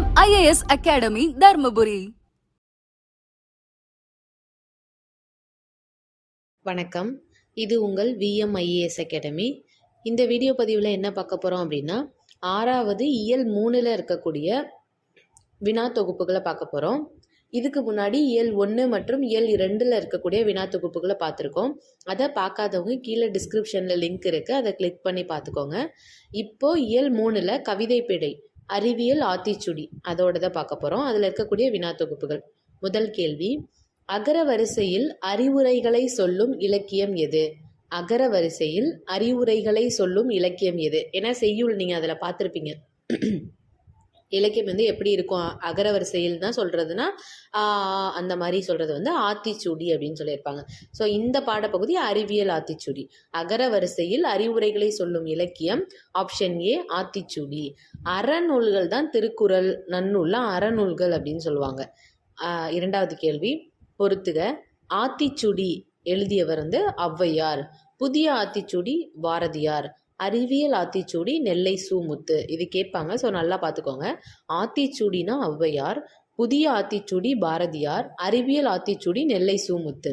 M IAS academy Dharmapuri. வணக்கம். இது உங்கள் விஎம்ஐஏஎஸ் அகாடமி இந்த வீடியோ பதிவில் என்ன பார்க்க போகிறோம் அப்படின்னா ஆறாவது இயல் மூணில் இருக்கக்கூடிய வினா தொகுப்புகளை பார்க்க போகிறோம் இதுக்கு முன்னாடி இயல் ஒன்று மற்றும் இயல் இரண்டில் இருக்கக்கூடிய வினா தொகுப்புகளை பார்த்துருக்கோம். அதை பார்க்காதவங்க கீழே டிஸ்கிரிப்ஷனில் லிங்க் இருக்குது அதை கிளிக் பண்ணி பார்த்துக்கோங்க. இப்போது இயல் மூணில் கவிதை பிழை அறிவியல் ஆத்திச்சுடி. அதோட தான் பார்க்க போகிறோம் அதில் இருக்கக்கூடிய வினா தொகுப்புகள். முதல் கேள்வி அகர வரிசையில் அறிவுரைகளை சொல்லும் இலக்கியம் எது? அகர வரிசையில் அறிவுரைகளை சொல்லும் இலக்கியம் எது? ஏன்னா செய்யுள் நீங்கள் அதில் பார்த்துருப்பீங்க இலக்கியம் வந்து எப்படி இருக்கும்? அகர வரிசையில் தான் சொல்கிறதுனா அந்த மாதிரி சொல்கிறது வந்து ஆத்திச்சூடி அப்படின்னு சொல்லியிருப்பாங்க. ஸோ இந்த பாடப்பகுதி அறிவியல் ஆத்திச்சூடி. அகர வரிசையில் அறிவுரைகளை சொல்லும் இலக்கியம் ஆப்ஷன் ஏ ஆத்திச்சூடி. அறநூல்கள் தான் திருக்குறள் நன்னூல்லாம் அறநூல்கள் அப்படின்னு சொல்லுவாங்க. இரண்டாவது கேள்வி. பொறுத்துக. ஆத்திச்சுடி எழுதியவர் வந்து ஔவையார். புதிய ஆத்திச்சுடி பாரதியார் அறிவியல் ஆத்திச்சூடி நெல்லை சூமுத்து. இது கேட்பாங்க ஸோ நல்லா பார்த்துக்கோங்க. ஆத்திச்சூடினா ஔவையார் புதிய ஆத்திச்சூடி பாரதியார் அறிவியல் ஆத்திச்சூடி நெல்லை சூமுத்து.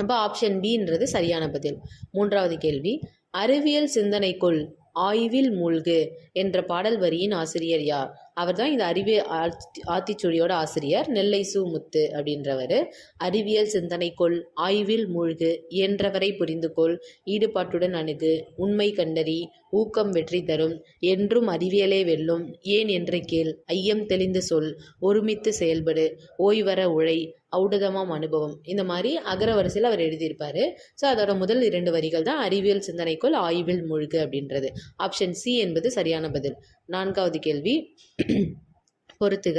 அப்போ ஆப்ஷன் பின்றது சரியான பதில். மூன்றாவது கேள்வி அறிவியல் சிந்தனைக்குள் ஆய்வில் மூழ்கு என்ற பாடல் வரியின் ஆசிரியர் யார்? அவர் தான் இந்த அறிவியல் ஆத்திச்சூடியோட ஆசிரியர். நெல்லை சு முத்து அப்படின்றவர். அறிவியல் சிந்தனைக்குள் ஆய்வில் மூழ்கு இயன்றவரை புரிந்து கொள் ஈடுபாட்டுடன் அணுகு உண்மை கண்டறி ஊக்கம் வெற்றி தரும் என்றும் அறிவியலே வெல்லும் ஏன் என்று கேள் ஐயம் தெளிந்து சொல் ஒருமித்து செயல்படு ஓய்வர உழை ஔடதமாம் அனுபவம். இந்த மாதிரி அகர வரிசையில் அவர் எழுதியிருப்பார். ஸோ அதோட முதல் இரண்டு வரிகள் தான் அறிவியல் சிந்தனைக்குள் ஆய்வில் மூழ்கு அப்படின்றது. ஆப்ஷன் சி என்பது சரியான பதில். நான்காவது கேள்வி. பொறுத்துக.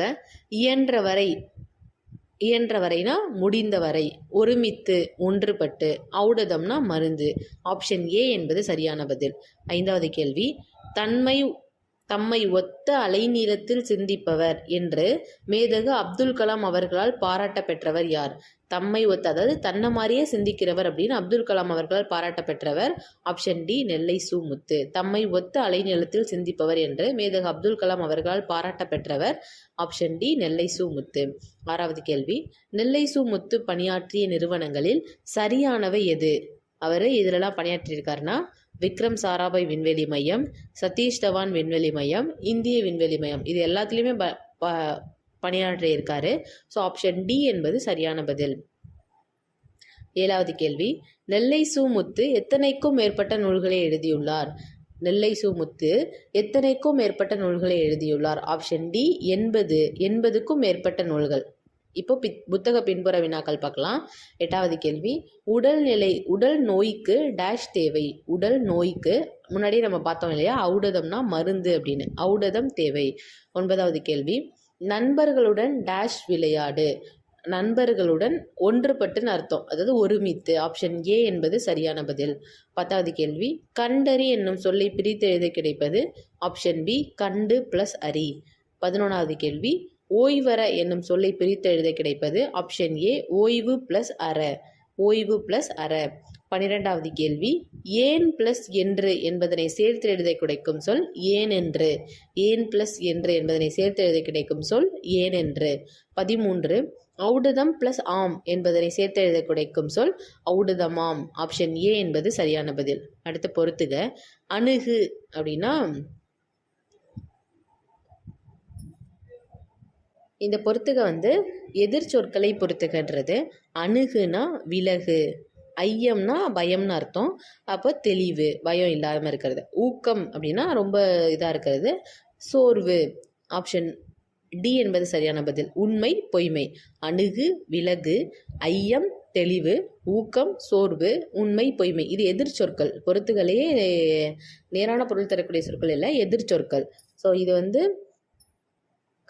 இயன்ற வரை இயன்ற வரைனா முடிந்த வரை ஒருமித்து ஒன்றுபட்டு ஔடதம்னா மருந்து. ஆப்ஷன் ஏ என்பது சரியான பதில். ஐந்தாவது கேள்வி. தன்மை தம்மை ஒத்த அலைநீளத்தில் சிந்திப்பவர் என்று மேதகு அப்துல் கலாம் அவர்களால் பாராட்ட பெற்றவர் யார்? தம்மை ஒத்த அதாவது தன்னை மாதிரியே சிந்திக்கிறவர் அப்படின்னு அப்துல் கலாம் அவர்களால் பாராட்ட பெற்றவர் ஆப்ஷன் டி நெல்லை சு முத்து தம்மை ஒத்த அலைநிலத்தில் சிந்திப்பவர் என்று மேதகு அப்துல் கலாம் அவர்களால் பாராட்ட பெற்றவர் ஆப்ஷன் டி நெல்லை சு முத்து ஆறாவது கேள்வி. நெல்லை சு முத்து பணியாற்றிய நிறுவனங்களில் சரியானவை எது? அவர் இதிலெல்லாம் பணியாற்றியிருக்காருன்னா விக்ரம் சாராபாய் விண்வெளி மையம் சதீஷ் தவான் விண்வெளி மையம் இந்திய விண்வெளி மையம் இது எல்லாத்துலேயுமே ப ப பணியாற்றியிருக்காரு. ஸோ ஆப்ஷன் டி என்பது சரியான பதில். ஏழாவது கேள்வி நெல்லை சூமுத்து எத்தனைக்கும் மேற்பட்ட நூல்களை எழுதியுள்ளார்? நெல்லை சூமுத்து எத்தனைக்கும் மேற்பட்ட நூல்களை எழுதியுள்ளார்? ஆப்ஷன் டி எண்பது எண்பதுக்கும் மேற்பட்ட நூல்கள். இப்போ பித் புத்தக பின்புற வினாக்கள் பார்க்கலாம். எட்டாவது கேள்வி. உடல்நிலை உடல் நோய்க்கு டேஷ் தேவை. உடல் நோய்க்கு முன்னாடி நம்ம பார்த்தோம் இல்லையா? ஔடதம்னா மருந்து அப்படின்னு. ஔடதம் தேவை. ஒன்பதாவது கேள்வி. நண்பர்களுடன் டேஷ் விளையாடு. நண்பர்களுடன் ஒன்றுபட்டுன்னு அர்த்தம். அதாவது ஒருமித்து. ஆப்ஷன் ஏ என்பது சரியான பதில். பத்தாவது கேள்வி. கண்டறி என்னும் சொல்லை பிரித்து எழுத கிடைப்பது. ஆப்ஷன் பி கண்டு ப்ளஸ் அரி பதினொன்றாவது கேள்வி. ஓய்வற என்னும் சொல்லை பிரித்தெழுத கிடைப்பது ஆப்ஷன் ஏ ஓய்வு ப்ளஸ் அற. ஓய்வு ப்ளஸ் அற. பன்னிரெண்டாவது கேள்வி ஏன் ப்ளஸ் என்று என்பதனை சேர்த்து எழுத கிடைக்கும் சொல் ஏன் என்று. ஏன் ப்ளஸ் என்று என்பதனை சேர்த்து எழுத கிடைக்கும் சொல் ஏன் என்று. பதிமூன்று அவுடுதம் ப்ளஸ் ஆம் என்பதனை சேர்த்து எழுத கிடைக்கும் சொல் ஔடதமாம். ஆப்ஷன் ஏ என்பது சரியான பதில். அடுத்து பொறுத்துக. அணுகு அப்படின்னா இந்த பொறுத்துக வந்து எதிர் சொற்களை பொறுத்துகன்றது அணுகுனா விலகு ஐயம்னா பயம்னு அர்த்தம். அப்போ தெளிவு பயம் இல்லாமல் இருக்கிறது. ஊக்கம் அப்படின்னா ரொம்ப இதாக இருக்கிறது. சோர்வு ஆப்ஷன் டி என்பது சரியான பதில். உண்மை பொய்மை. அணுகு விலகு ஐயம் தெளிவு ஊக்கம் சோர்வு உண்மை பொய்மை. இது எதிர் சொற்கள். பொறுத்துகளே நேரான பொருள் தரக்கூடிய சொற்கள் இல்லை எதிர் சொற்கள். ஸோ இது வந்து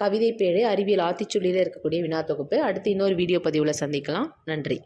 கவிதை பேழை அறிவியல் ஆத்திச்சுள்ளியில் இருக்கக்கூடிய வினா தொகுப்பு அடுத்து இன்னொரு வீடியோ பதிவில் சந்திக்கலாம். நன்றி.